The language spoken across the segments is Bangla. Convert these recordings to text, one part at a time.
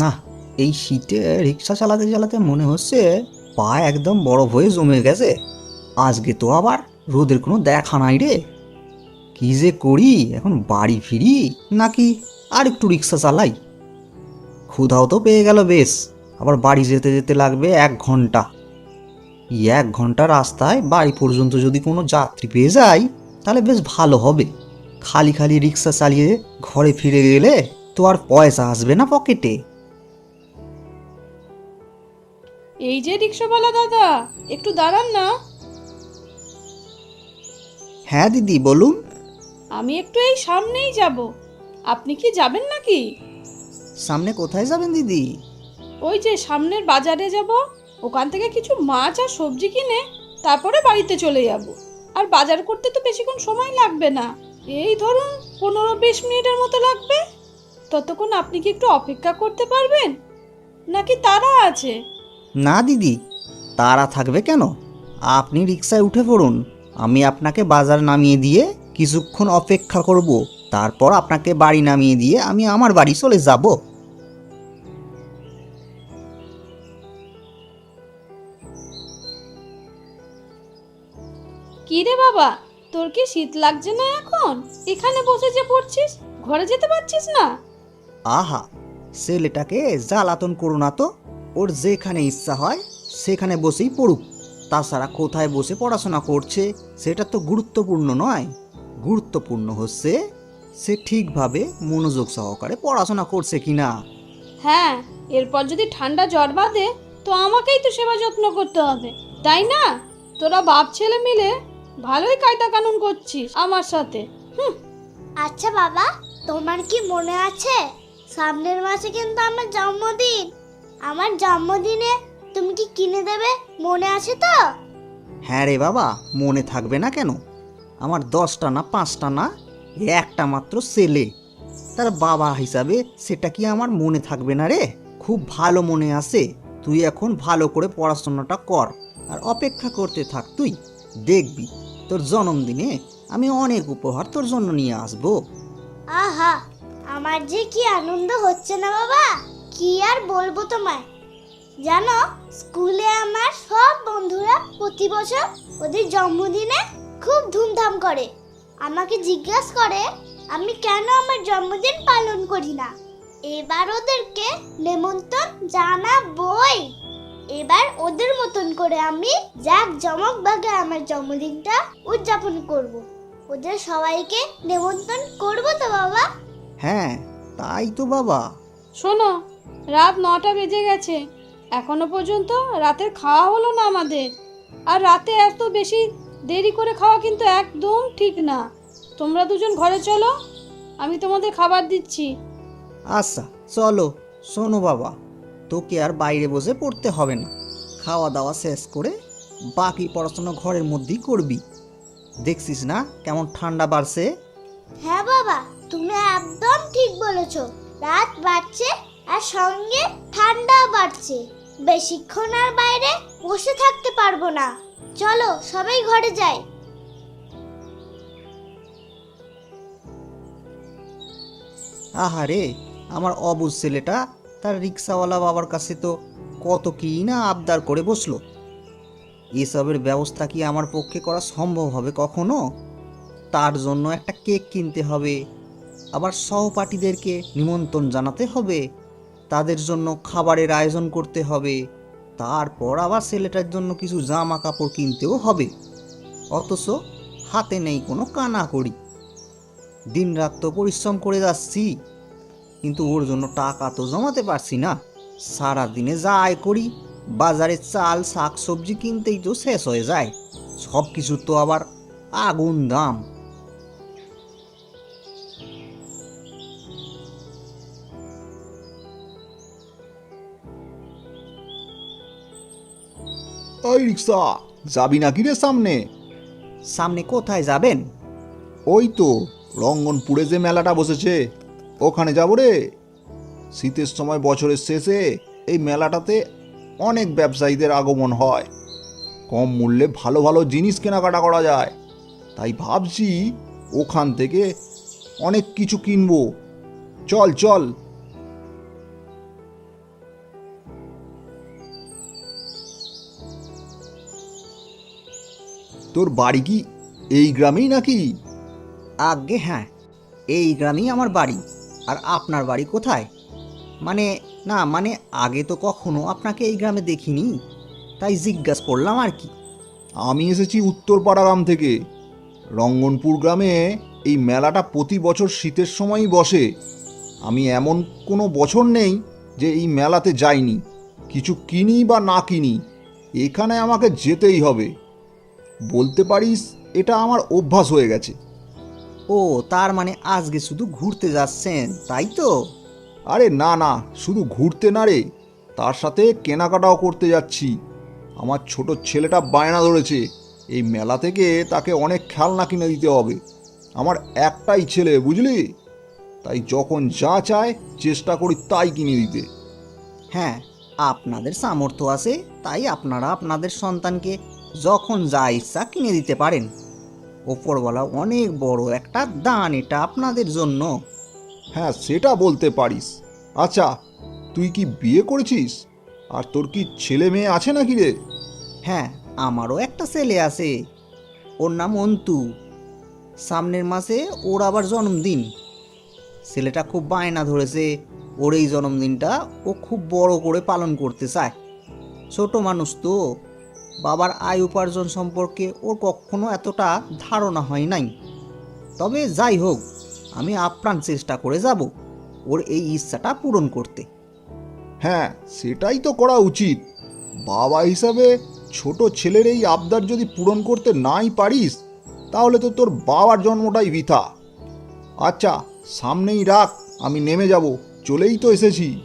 না, এই শীতে রিক্সা চালাতে চালাতে মনে হচ্ছে পা একদম বরফ হয়ে জমে গেছে। আজকে তো আবার রোদের কোনো দেখা নাই রে। কি যে করি, এখন বাড়ি ফিরি নাকি আর একটু রিক্সা চালাই? ক্ষুধাও তো পেয়ে গেল বেশ, আবার বাড়ি যেতে যেতে লাগবে এক ঘণ্টা। এই এক ঘণ্টা রাস্তায় বাড়ি পর্যন্ত যদি কোনো যাত্রী পেয়ে যাই তাহলে বেশ ভালো হবে। খালি খালি রিক্সা চালিয়ে ঘরে ফিরে গেলে তো আর পয়সা আসবে না পকেটে। এই যে রিক্সাওয়ালা দাদা একটু দাঁড়ান না। হ্যাঁ দিদি বলুন। আমি একটু এই সামনেই যাব। আপনি কি যাবেন নাকি? সামনে কোথায় যাবেন দিদি? ওই যে সামনের বাজারে যাব। ওখান থেকে কিছু মাছ আর সবজি কিনে তারপরে বাড়িতে চলে যাব। আর বাজার করতে তো বেশিক্ষণ সময় লাগবে না। এই ধরুন পনেরো বিশ মিনিটের মতো লাগবে। ততক্ষণ আপনি কি একটু অপেক্ষা করতে পারবেন? নাকি তারা আছে? না দিদি তারা থাকবে কেন? আপনি রিক্সায় উঠে পড়ুন আমি আপনাকে বাজার নামিয়ে দিয়ে কিছুক্ষণ অপেক্ষা করব তারপর আপনাকে বাড়ি নামিয়ে দিয়ে আমি আমার বাড়ি চলে যাব। কি রে বাবা তোর কি শীত লাগছে না এখন? এখানে বসে যে পড়ছিস ঘরে যেতে পারছিস না? আহা ছেলেটাকে জ্বালাতন করো না তো। ওর যেখানে ইচ্ছা হয় সেখানে বসেই পড়ুক। তাছাড়া কোথায় বসে পড়াশোনা করছে সেটা তো গুরুত্বপূর্ণ নয়। গুরুত্বপূর্ণ হচ্ছে সে ঠিকভাবে মনোযোগ সহকারে পড়াশোনা করছে কি না হ্যাঁ এরপর যদি ঠান্ডা জ্বর বাঁধে তো আমাকেই তো সেবা যত্ন করতে হবে তাই না? তোরা বাপ ছেলে মিলে ভালোই কায়দা কানুন করছিস আমার সাথে। হুম। আচ্ছা বাবা তোমার কি মনে আছে? সামনের মাসে কিন্তু আমার জন্মদিন। আমার জন্মদিনে তুমি কি কিনে দেবে? মনে আছে তো? হ্যাঁ রে বাবা মনে থাকবে না কেন? আমার দশটা না পাঁচটা না একটা মাত্র ছেলে। তার বাবা হিসাবে সেটা কি আমার মনে থাকবে না রে? খুব ভালো মনে আছে। তুই এখন ভালো করে পড়াশোনাটা কর আর অপেক্ষা করতে থাক তুই। দেখবি তোর জন্মদিনে আমি অনেক উপহার তোর জন্য নিয়ে আসব। আহা আমার যে কি আনন্দ হচ্ছে না বাবা? কি আর বলব তোমায়? জানো স্কুলে আমার সব বন্ধুরা প্রতি বছর ওদের জন্মদিনে খুব ধুমধাম করে। আমাকে জিজ্ঞাসা করে আমি কেন আমার জন্মদিন পালন করি না? এবার ওদেরকে নেমন্তন্ন জানাবই। এবার ওদের মতন করে আমি জাক জমক ভাগে আমার জন্মদিনটা উদযাপন করব। ওদের সবাইকে নেমন্তন্ন করব তো বাবা? হ্যাঁ তাই তো বাবা। শোনো রাত নটা বেজে গেছে। এখনও পর্যন্ত রাতের খাওয়া হলো না আমাদের। আর রাতে এত বেশি দেরি করে খাওয়া কিন্তু একদম ঠিক না। তোমরা দুজন ঘরে চলো আমি তোমাদের খাবার দিচ্ছি। আচ্ছা চলো। শোনো বাবা তোকে আর বাইরে বসে পড়তে হবে না। খাওয়া দাওয়া শেষ করে বাকি পড়াশোনা ঘরের মধ্যেই করবি। দেখছিস না কেমন ঠান্ডা বাড়ছে? হ্যাঁ বাবা তুমি একদম ঠিক বলেছ। রাত বাড়ছে আর সঙ্গে ঠান্ডা বাড়ছে। বেশিক্ষণ আর বাইরে বসে থাকতে পারব না। চলো, সবাই ঘরে যাই। আহারে, আমার অবুজ ছেলেটা তার রিক্সাওয়ালা বাবার কাছে তো কত কি না আবদার করে বসল। এসবের ব্যবস্থা কি আমার পক্ষে করা সম্ভব হবে কখনো? তার জন্য একটা কেক কিনতে হবে। আবার সহপাঠীদেরকে নিমন্ত্রণ জানাতে হবে। তাদের জন্য খাবারের আয়োজন করতে হবে। তারপর আবার ছেলেটার জন্য কিছু জামা কাপড় কিনতেও হবে। অথচ হাতে নেই কোনো কানা করি দিন রাত তো পরিশ্রম করে যাচ্ছি। কিন্তু ওর জন্য টাকা তো জমাতে পারছি না। সারা দিনে যা আয় করি, বাজারে চাল শাক সবজি কিনতেই তো শেষ হয়ে যায়। সব কিছুর তো আবার আগুন দাম। ওই রিক্সা যাবি নাকি রে সামনে? সামনে কোথায় যাবেন? ওই তো রঙ্গনপুরে যে মেলাটা বসেছে ওখানে যাব রে। শীতের সময় বছরের শেষে এই মেলাটাতে অনেক ব্যবসায়ীদের আগমন হয়। কম মূল্যে ভালো ভালো জিনিস কেনাকাটা করা যায়। তাই ভাবছি ওখান থেকে অনেক কিছু কিনবো। চল চল তোর বাড়ি কি এই গ্রামেই নাকি? আগে হ্যাঁ। এই গ্রামেই আমার বাড়ি। আর আপনার বাড়ি কোথায়? মানে না মানে আগে তো কখনো আপনাকে এই গ্রামে দেখিনি। তাই জিজ্ঞাসা করলাম আর কি। আমি এসেছি উত্তরপাড়া গ্রাম থেকে। রঙ্গনপুর গ্রামে এই মেলাটা প্রতি বছর শীতের সময়ই বসে। আমি এমন কোনো বছর নেই যে এই মেলাতে যাইনি। কিছু কিনি বা না কিনি এখানে আমাকে যেতেই হবে। বলতে পারিস এটা আমার অভ্যাস হয়ে গেছে। ও তার মানে আজকে শুধু ঘুরতে যাচ্ছেন তাই তো? আরে না না শুধু ঘুরতে না রে। তার সাথে কেনাকাটাও করতে যাচ্ছি। আমার ছোট ছেলেটা বায়না ধরেছে এই মেলা থেকে তাকে অনেক খেলনা কিনে দিতে হবে। আমার একটাই ছেলে বুঝলি? তাই যখন যা চায় চেষ্টা করি তাই কিনে দিতে। হ্যাঁ আপনাদের সামর্থ্য আছে তাই আপনারা আপনাদের সন্তানকে যখন যা ইচ্ছা কিনে দিতে পারেন। ওপরওয়ালা অনেক বড় একটা দান এটা আপনাদের জন্য। হ্যাঁ সেটা বলতে পারিস। আচ্ছা তুই কি বিয়ে করেছিস? আর তোর কি ছেলে মেয়ে আছে নাকি রে? হ্যাঁ আমারও একটা ছেলে আছে। ওর নাম অন্তু। সামনের মাসে ওর আবার জন্মদিন। ছেলেটা খুব বায়না ধরেছে। ওর এই জন্মদিনটা ও খুব বড় করে পালন করতে চায়। ছোট মানুষ তো। বাবার আয় উপার্জন সম্পর্কে ওর কখনো এতটা ধারণা হয় নাই। তবে যাই হোক, আমি আপ্রাণ চেষ্টা করে যাব ওর এই ইচ্ছাটা পূরণ করতে। হ্যাঁ সেটাই তো করা উচিত। বাবা হিসাবে ছোট ছেলের এই আবদার যদি পূরণ করতে নাই পারিস, তাহলে তো তোর বাবার জন্মটাই বৃথা। আচ্ছা সামনেই রাখ, আমি নেমে যাব, চলেই তো এসেছি।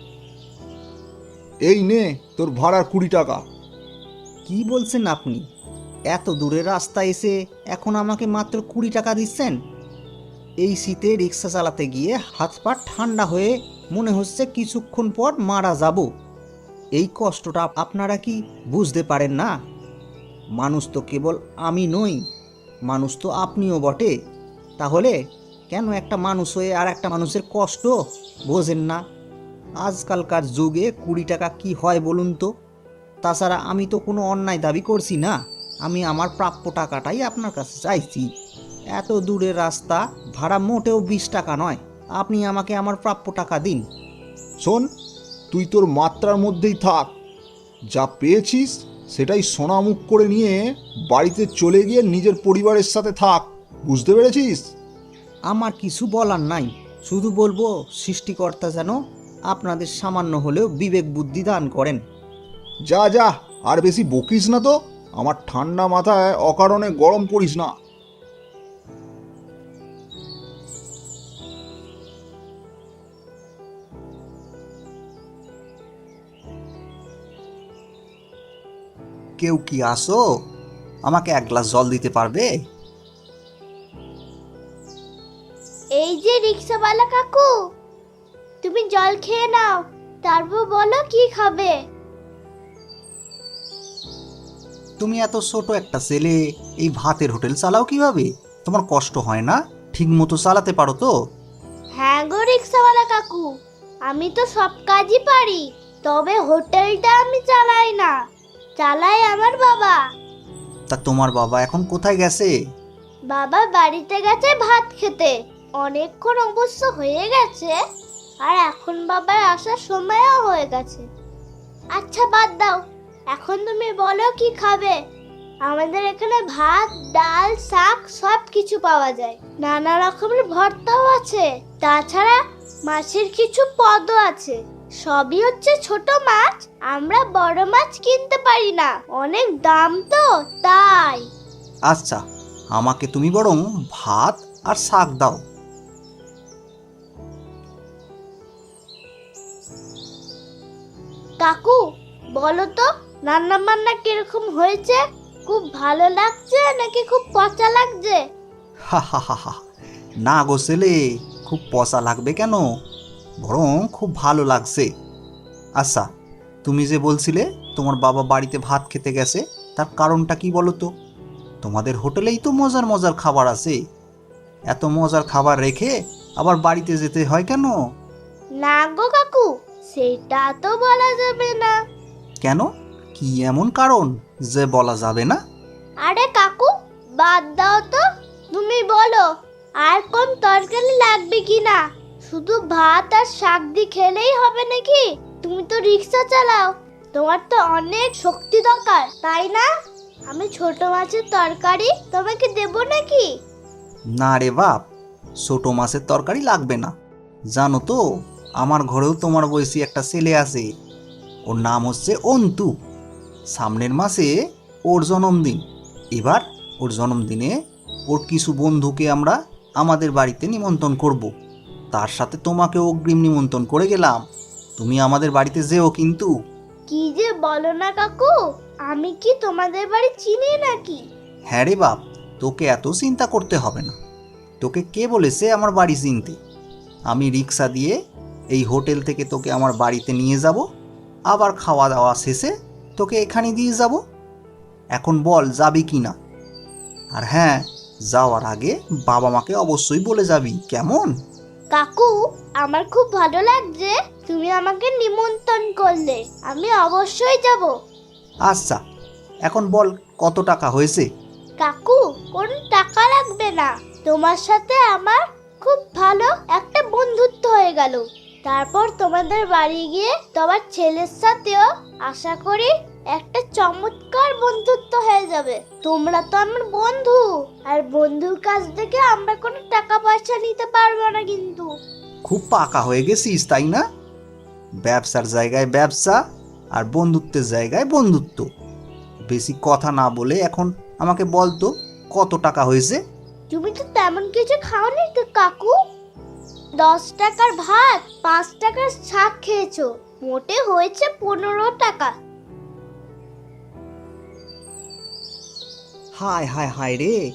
এই নে তোর ভাড়ার কুড়ি টাকা। কি বলছেন আপনি? এত দূরের রাস্তা এসে এখন আমাকে মাত্র কুড়ি টাকা দিচ্ছেন? এই শীতে রিক্সা চালাতে গিয়ে হাত পা ঠান্ডা হয়ে মনে হচ্ছে কিছুক্ষণ পর মারা যাব। এই কষ্টটা আপনারা কি বুঝতে পারেন না? মানুষ তো কেবল আমি নই, মানুষ তো আপনিও বটে। তাহলে কেন একটা মানুষ হয়ে আর একটা মানুষের কষ্ট? বোঝেন না। আজকালকার যুগে কুড়ি টাকা কি হয় বলুন তো? তাছাড়া আমি তো কোনো অন্যায় দাবি করছি না। আমি আমার প্রাপ্য টাকাটাই আপনার কাছে চাইছি। এত দূরের রাস্তা ভাড়া মোটেও বিশ টাকা নয়। আপনি আমাকে আমার প্রাপ্য টাকা দিন। শোন তুই তোর মাত্রার মধ্যেই থাক। যা পেয়েছিস সেটাই সোনামুখ করে নিয়ে বাড়িতে চলে গিয়ে নিজের পরিবারের সাথে থাক। বুঝতে পেরেছিস? আমার কিছু বলার নাই। শুধু বলব সৃষ্টিকর্তা যেন আপনাদের সামান্য হলেও বিবেক বুদ্ধি দান করেন। যা যা আর বেশি বকিস না তো। আমার ঠান্ডা মাথায় অকারণে গরম করিস না। কেউ কি আসো? আমাকে এক গ্লাস জল দিতে পারবে? এই যে রিক্সাওয়ালা কাকু তুমি জল খেয়ে নাও তারপর বলো কি খাবে। তুমি এত ছোট একটা ছেলে এই ভাতের হোটেল চালাও কীভাবে? তোমার কষ্ট হয় না? ঠিক মতো চালাতে পারো তো? হ্যাঁ গো রিক্সাওয়ালা কাকু আমি তো সব কাজই পারি তবে হোটেলটা আমি চালাই না চালাই আমার বাবা। তা তোমার বাবা এখন কোথায় গেছে? বাবা বাড়িতে গেছে ভাত খেতে অনেকক্ষণ অবশ্য হয়ে গেছে আর এখন বাবার আসার সময়ও হয়ে গেছে। আচ্ছা বাদ দাও। এখন তুমি বলো কি খাবে? আমাদের এখানে ভাত ডাল শাক সব কিছু পাওয়া যায়। নানা রকমের ভর্তাও আছে। তাছাড়া মাছের কিছু পদও আছে। সবই হচ্ছে ছোট মাছ। আমরা বড় মাছ কিনতে পারি না। অনেক দাম তো তাই। আচ্ছা আমাকে তুমি বরং ভাত আর শাক দাও। কাকু বলো তো রান্না বান্না কীরকম হয়েছে? খুব ভালো লাগছে নাকি খুব পচা লাগছে? হা হা হা হা। না গো ছেলে খুব পচা লাগবে কেন? বরং খুব ভালো লাগছে। আচ্ছা তুমি যে বলছিলে তোমার বাবা বাড়িতে ভাত খেতে গেছে তার কারণটা কি বলো তো? তোমাদের হোটেলেই তো মজার মজার খাবার আছে। এত মজার খাবার রেখে আবার বাড়িতে যেতে হয় কেন? না গো কাকু সেটা তো বলা যাবে না। কেন? কি এমন কারণ যে বলা যাবে না? আরে কাকু বাদ দাও তো। তুমি বলো আর কোন তরকারি লাগবে কি না শুধু ভাত আর শাক দিয়ে খেলেই হবে নাকি? তুমি তো রিক্সা চালাও তোমার তো অনেক শক্তি দরকার তাই না? আমি ছোট মাছের তরকারি তোমাকে দেবো নাকি? না রে বাপ ছোট মাছের তরকারি লাগবে না। জানো তো আমার ঘরেও তোমার বয়সী একটা ছেলে আছে। ওর নাম হচ্ছে অন্তু। সামনের মাসে ওর জন্মদিন। এবার ওর জন্মদিনে ওর কিছু বন্ধুকে আমরা আমাদের বাড়িতে নিমন্ত্রণ করব। তার সাথে তোমাকে অগ্রিম নিমন্ত্রণ করে গেলাম। তুমি আমাদের বাড়িতে যেও কিন্তু। কি যে বলো না কাকু আমি কি তোমাদের বাড়ি চিনি নাকি? হ্যাঁ রে বাপ তোকে এত চিন্তা করতে হবে না। তোকে কে বলেছে আমার বাড়ি চিনতে? আমি রিক্সা দিয়ে এই হোটেল থেকে তোকে আমার বাড়িতে নিয়ে যাব। আবার খাওয়া দাওয়া শেষে তোকে এখানে দিয়ে যাব? এখন বল যাবি কি না? আর হ্যাঁ যাওয়ার আগে বাবা মাকে অবশ্যই বলে যাবি কেমন? কাকু আমার খুব ভালো লাগছে। তুমি আমাকে নিমন্ত্রণ করলে আমি অবশ্যই যাব। আচ্ছা এখন বল কত টাকা হয়েছে? কাকু কোনো টাকা লাগবে না। তোমার সাথে আমার খুব ভালো একটা বন্ধুত্ব হয়ে গেল। তারপর তোমাদের বাড়ি গিয়ে তোমার ছেলের সাথেও আশা করি একটা চমৎকার বন্ধুত্ব হয়ে যাবে। তোমরা তো আমার বন্ধু আর বন্ধুর কাছ থেকে আমরা কোনো টাকা পয়সা নিতে পারব না কিন্তু। খুব পাকা হয়ে গেছিস তাই না? ব্যবসার জায়গায় ব্যবসা আর বন্ধুত্বের জায়গায় বন্ধুত্ব। বেশি কথা না বলে এখন আমাকে বলতো কত টাকা হয়েছে? তুমি তো তেমন কিছু খাওনি তো কাকু? দশ টাকার ভাত, পাঁচ টাকার শাক খেয়েছো। মোটে হয়েছে পনেরো টাকা। হায় হায় হায় রে।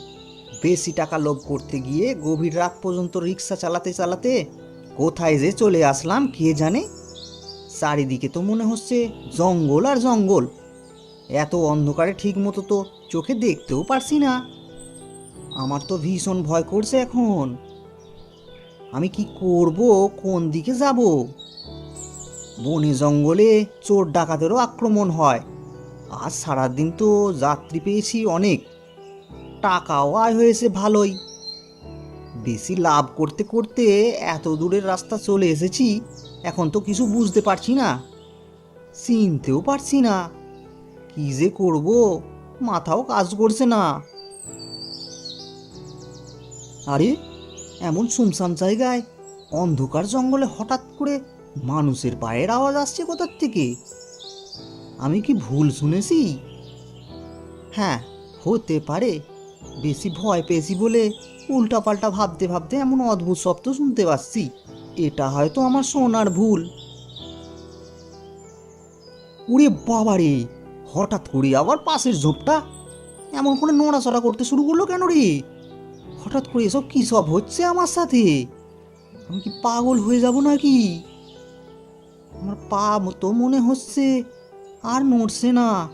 বেশি টাকা লোভ করতে গিয়ে গভীর রাত পর্যন্ত রিক্সা চালাতে চালাতে কোথায় যে চলে আসলাম কে জানে? চারিদিকে তো মনে হচ্ছে জঙ্গল আর জঙ্গল। এত অন্ধকারে ঠিক মতো তো চোখে দেখতেও পারছি না। আমার তো ভীষণ ভয় করছে এখন। আমি কি করব? কোন দিকে যাব? বনে জঙ্গলে চোর ডাকাতেরও আক্রমণ হয়। আজ সারাদিন তো যাত্রী পেয়েছি অনেক। টাকাও আয় হয়েছে ভালোই। বেশি লাভ করতে করতে এত দূরের রাস্তা চলে এসেছি, এখন তো কিছু বুঝতে পারছি না। চিনতেও পারছি না। কি যে করব? মাথাও কাজ করছে না। আরে এমন শুনশান জায়গায় অন্ধকার জঙ্গলে হঠাৎ করে মানুষের পায়ের আওয়াজ আসছে কোথার থেকে? আমি কি ভুল শুনেছি? হ্যাঁ হতে পারে। বেশি ভয় পেয়েছি বলে উল্টাপাল্টা ভাবতে ভাবতে এমন অদ্ভুত শব্দ শুনতে পাচ্ছি। এটা হয়তো আমার শোনার ভুল। উড়ে বাবারে হঠাৎ করে আবার পাশের ঝোপটা? এমন করে নড়াচড়া করতে শুরু করল কেন রে? হঠাৎ করে এসব কী সব হচ্ছে আমার সাথে? আমি কি পাগল হয়ে যাব নাকি? আমার পা তো মনে হচ্ছে, আর নড়ছে না।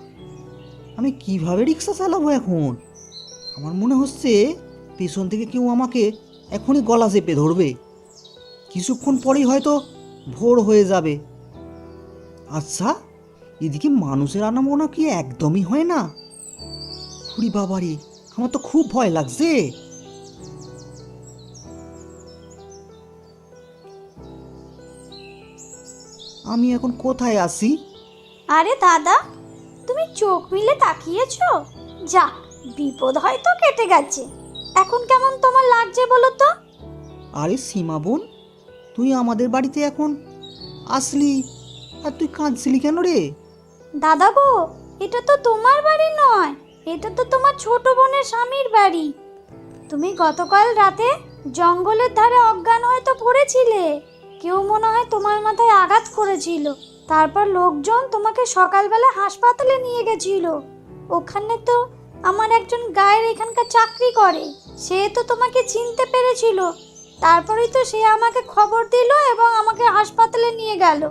আমি কীভাবে রিক্সা চালাবো এখন? আমার মনে হচ্ছে পেছন থেকে কেউ আমাকে এখনই গলা চেপে ধরবে। কিছুক্ষণ পরেই হয়তো ভোর হয়ে যাবে। আচ্ছা এদিকে মানুষের আনামোনা কি একদমই হয় না? খুড়ি বাবারে, আমার তো খুব ভয় লাগছে। আমি এখন কোথায় আছি? আরে দাদা তুমি চোখ মিলে তাকিয়েছ? যা বিপদ হয়তো কেটে গেছে। এখন কেমন তোমার লাগছে বলো তো? আরে সীমা বোন তুই আমাদের বাড়িতে এখন আসলি? আর তুই কাঁদছিলি কেন রে? দাদা গো এটা তো তোমার বাড়ি নয় এটা তো তোমার ছোট বোনের স্বামীর বাড়ি। তুমি গতকাল রাতে জঙ্গলের ধারে অজ্ঞান হয়তো পড়েছিলে। কেউ মনে হয় তোমার মাথায় আঘাত করেছিল। তারপর লোকজন তোমাকে সকালবেলা হাসপাতালে নিয়ে গেছিল। ওখানে তো আমার একজন গায়ের এখানকার চাকরি করে। সে তো তোমাকে চিনতে পেরেছিল। তারপরেই তো সে আমাকে খবর দিল এবং আমাকে হাসপাতালে নিয়ে গেল।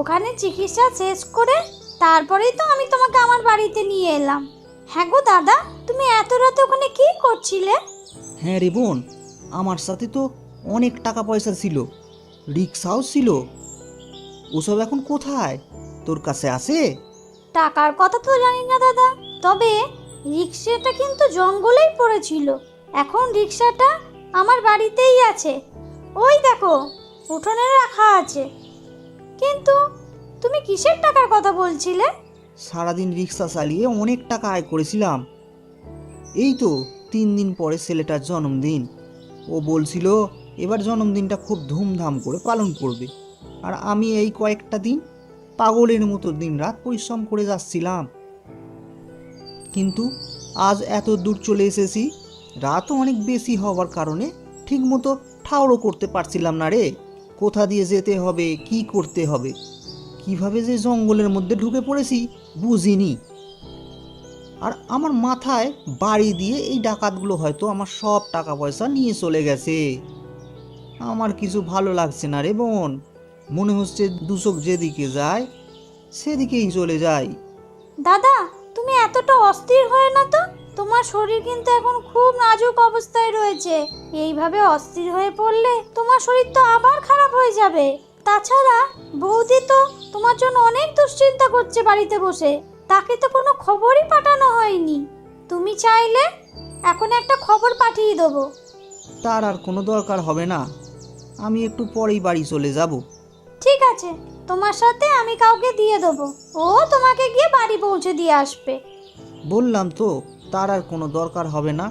ওখানে চিকিৎসা শেষ করে তারপরেই তো আমি তোমাকে আমার বাড়িতে নিয়ে এলাম। হ্যাঁ গো দাদা, তুমি এত রাতে ওখানে কি করছিলে? হ্যাঁ রে বোন আমার সাথে তো অনেক টাকা পয়সা ছিল। রিক্সাও ছিল। ওসব এখন কোথায়? তোর কাছে আছে? টাকার কথা তো জানি না দাদা। তবে রিক্সাটা কিন্তু জঙ্গলেই পড়েছিল। এখন রিক্সাটা আমার বাড়িতেই আছে। ওই দেখো উঠোনে রাখা আছে। কিন্তু তুমি কিসের টাকার কথা বলছিলে? সারাদিন রিক্সা চালিয়ে অনেক টাকা আয় করেছিলাম। এই তো তিন দিন পরে ছেলেটার জন্মদিন। ও বলছিল এবার জন্মদিনটা খুব ধুমধাম করে পালন করবে। আর আমি এই কয়েকটা দিন পাগলের মতো দিন রাত পরিশ্রম করে যাচ্ছিলাম। কিন্তু আজ এত দূর চলে এসেছি, রাতও অনেক বেশি হওয়ার কারণে ঠিকমতো ঠাউরও করতে পারছিলাম না রে। কোথা দিয়ে যেতে হবে, কি করতে হবে, কীভাবে যে জঙ্গলের মধ্যে ঢুকে পড়েছি বুঝিনি। আর আমার মাথায় বাড়ি দিয়ে এই ডাকাতগুলো হয়তো আমার সব টাকা পয়সা নিয়ে চলে গেছে। আমার কিছু ভালো লাগছে না রে বোন। মনে হচ্ছে দুচোখ যেদিকে যায় সেদিকেই চলে যায়। দাদা তুমি এতটা অস্থির হয়ে না তো? তোমার শরীর কিন্তু এখন খুব নাজুক অবস্থায় রয়েছে। এইভাবে অস্থির হয়ে পড়লে তোমার শরীর তো আবার খারাপ হয়ে যাবে। তাছাড়া বৌদি তো তোমার জন্য অনেক দুশ্চিন্তা করছে বাড়িতে বসে। তাকে তো কোনো খবরই পাঠানো হয়নি। তুমি চাইলে এখন একটা খবর পাঠিয়ে দেবো। তার আর কোনো দরকার হবে না। আমি একটু পরেই বাড়ি চলে যাব। ঠিক আছে তোমার সাথে আমি কাউকে দিয়ে দেবো। ও তোমাকে গিয়ে বাড়ি পৌঁছে দিয়ে আসবে। বললাম তো তার আর কোনো দরকার হবে না।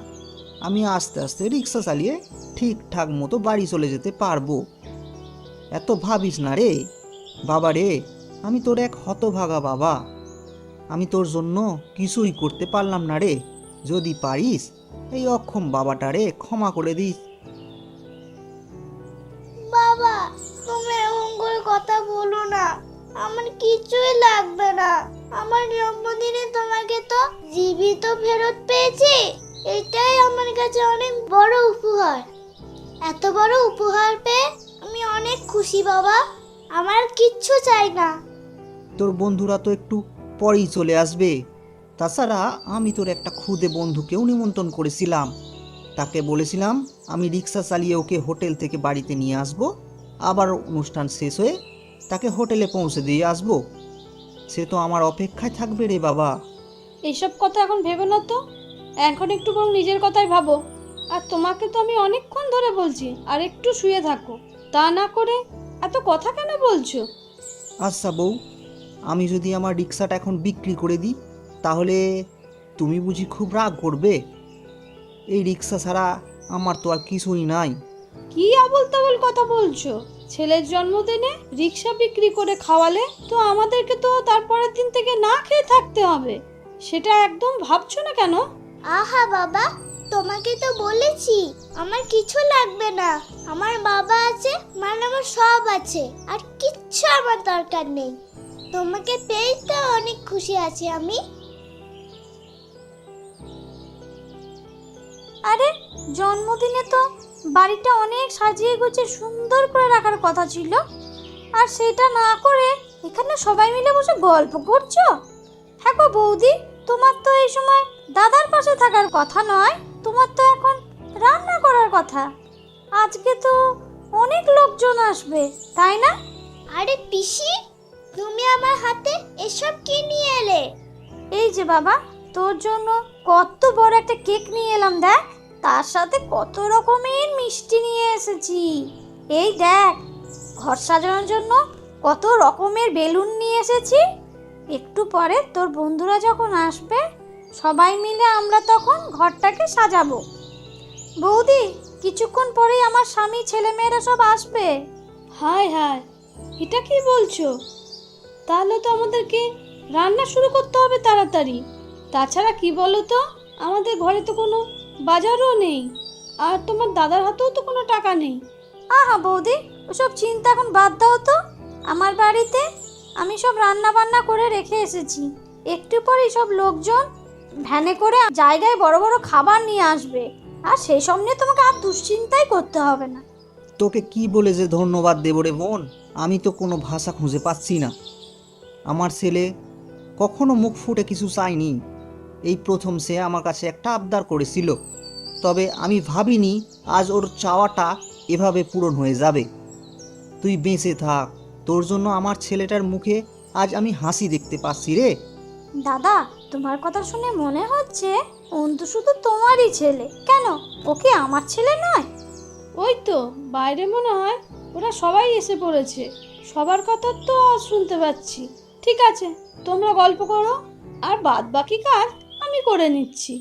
আমি আস্তে আস্তে রিক্সা চালিয়ে ঠিকঠাক মতো বাড়ি চলে যেতে পারব। এত ভাবিস না রে। বাবা রে আমি তোর এক হতভাগা বাবা। আমি তোর জন্য কিছুই করতে পারলাম না রে। যদি পারিস এই অক্ষম বাবাটারে ক্ষমা করে দিস। বাবা, তুমি এমন করে কথা বলো না। আমার কিছুই লাগবে না। আমার জন্মদিনে তোমাকে তো জীবিত ফেরত পেয়েছি। এটাই আমার কাছে অনেক বড় উপহার। এত বড় উপহার পেয়ে আমি অনেক খুশি বাবা। আমার কিচ্ছু চাই না। তোর বন্ধুরা তো একটু পরেই চলে আসবে। তাছাড়া আমি তোর একটা খুদে বন্ধুকেও নিমন্ত্রণ করেছিলাম। তাকে বলেছিলাম, আমি রিক্সা চালিয়ে ওকে হোটেল থেকে বাড়িতে নিয়ে আসব। আবার অনুষ্ঠান শেষ হয়ে তাকে হোটেলে পৌঁছে দিয়ে আসব। সে তো আমার অপেক্ষায় থাকবে রে বাবা। এইসব কথা এখন ভেবে না তো? এখন একটু বরং নিজের কথাই ভাবো। আর তোমাকে তো আমি অনেকক্ষণ ধরে বলছি আর একটু শুয়ে থাকো। তা না করে এত কথা কেন বলছো? আচ্ছা বউ আমি যদি আমার রিক্সাটা এখন বিক্রি করে দিই তাহলে তুমি বুঝি খুব রাগ করবে? এই রিক্সা ছাড়া আমার তো আর কিছুই নাই। কি আবল তাবল কথা বলছো? ছেলের জন্মদিনে রিক্সা বিক্রি করে খাওয়ালে তো আমাদেরকে তো তারপরের দিন থেকে না খেয়ে থাকতে হবে। সেটা একদম ভাবছ না কেন? আহা বাবা তোমাকে তো বলেছি আমার কিছু লাগবে না। আমার বাবা আছে মানে আমার সব আছে আর কিচ্ছু আমার দরকার নেই। তোমাকে পেয়ে তো অনেক খুশি আছি আমি। আরে জন্মদিনে তো বাড়িটা অনেক সাজিয়ে গুছিয়ে সুন্দর করে রাখার কথা ছিল। আর সেটা না করে এখানে সবাই মিলে বসে গল্প করছ? হ্যাঁ গো বৌদি তোমার তো এই সময় দাদার পাশে থাকার কথা নয় তোমার তো এখন রান্না করার কথা। আজকে তো অনেক লোকজন আসবে তাই না? আরে পিসি তুমি আমার হাতে এসব কি নিয়ে এলে? এই যে বাবা তোর জন্য কত বড় একটা কেক নিয়ে এলাম দেখ। তার সাথে কত রকমের মিষ্টি নিয়ে এসেছি। এই দেখ, ঘর সাজানোর জন্য কত রকমের বেলুন নিয়ে এসেছি। একটু পরে তোর বন্ধুরা যখন আসবে, সবাই মিলে আমরা তখন ঘরটাকে সাজাবো। বৌদি, কিছুক্ষণ পরেই আমার স্বামী ছেলেমেয়েরা সব আসবে। হায় হায়, এটা কি বলছো? তাহলে তো আমাদেরকে রান্না শুরু করতে হবে তাড়াতাড়ি। তাছাড়া কি বলো তো, আমাদের ঘরে তো কোনো বাজারও নেই। আর তোমার দাদার হাতেও তো কোনো টাকা নেই। আহা বৌদি ওসব চিন্তা এখন বাদ দাও তো। আমার বাড়িতে আমি সব রান্না বান্না করে রেখে এসেছি। একটু পরেই সব লোকজন ভ্যানে করে জায়গায় বড় বড় খাবার নিয়ে আসবে। আর সেই সব নিয়ে তোমাকে আর দুশ্চিন্তাই করতে হবে না। তোকে কি বলে যে ধন্যবাদ দেব রে বোন? আমি তো কোনো ভাষা খুঁজে পাচ্ছি না। আমার ছেলে কখনো মুখ ফুটে কিছু চায়নি। এই প্রথম সে আমার কাছে একটা আবদার করেছিল। তবে আমি ভাবিনি আজ ওর চাওয়াটা এভাবে পূরণ হয়ে যাবে। তুই বেঁচে থাক তোর জন্য আমার ছেলেটার মুখে আজ আমি হাসি দেখতে পাচ্ছি রে। দাদা তোমার কথা শুনে মনে হচ্ছে অন্তু শুধু তোমারই ছেলে। কেন? ওকে আমার ছেলে নয়? ওই তো বাইরে মনে হয় ওরা সবাই এসে পড়েছে। সবার কথা তো শুনতে পাচ্ছি। ঠিক আছে তোমরা গল্প করো আর বাদ বাকি কাজ আমি করে নিচ্ছি।